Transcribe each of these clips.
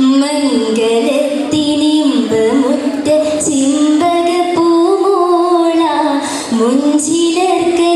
മംഗലത്തിനിമ്പമുറ്റ ചിമ്പക പൂമോള മുഞ്ചിലർക്കന്നീർക്കുതിത്ത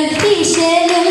പ്രത്യശലം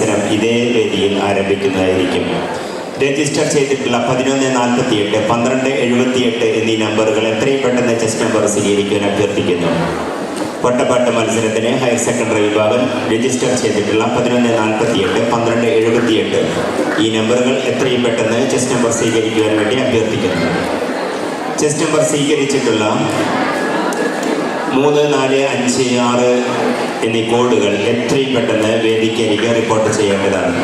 മത്സരം ഇതേ വേദിയിൽ ആരംഭിക്കുന്നതായിരിക്കും. രജിസ്റ്റർ ചെയ്തിട്ടുള്ള പതിനൊന്ന് നാൽപ്പത്തി എട്ട് പന്ത്രണ്ട് എഴുപത്തിയെട്ട് എന്നീ നമ്പറുകൾ എത്രയും പെട്ടെന്ന് ചെസ് നമ്പർ സ്വീകരിക്കാൻ അഭ്യർത്ഥിക്കുന്നു. പൊട്ടപ്പാട്ട് മത്സരത്തിന് ഹയർ സെക്കൻഡറി വിഭാഗം രജിസ്റ്റർ ചെയ്തിട്ടുള്ള പതിനൊന്ന് നാൽപ്പത്തിയെട്ട് പന്ത്രണ്ട് എഴുപത്തിയെട്ട് ഈ നമ്പറുകൾ എത്രയും പെട്ടെന്ന് ചെസ് നമ്പർ സ്വീകരിക്കുവാൻ വേണ്ടി അഭ്യർത്ഥിക്കുന്നു. ചെസ് നമ്പർ സ്വീകരിച്ചിട്ടുള്ള മൂന്ന് നാല് അഞ്ച് ആറ് എന്നീ കോഡുകൾ എത്രയും പെട്ടെന്ന് വേദിക്ക് എനിക്ക് റിപ്പോർട്ട് ചെയ്യേണ്ടതാണ്.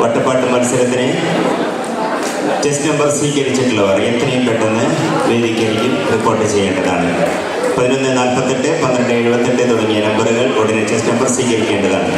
വട്ടപ്പാട്ട് മത്സരത്തിന് ടെസ്റ്റ് നമ്പർ സ്വീകരിച്ചിട്ടുള്ളവർ എത്രയും പെട്ടെന്ന് വേദിക്ക് എനിക്ക് റിപ്പോർട്ട് ചെയ്യേണ്ടതാണ്. പതിനൊന്ന് നാൽപ്പത്തെട്ട് പന്ത്രണ്ട് എഴുപത്തെട്ട് തുടങ്ങിയ നമ്പറുകൾ ഉടനെ ടെസ്റ്റ് നമ്പർ സ്വീകരിക്കേണ്ടതാണ്.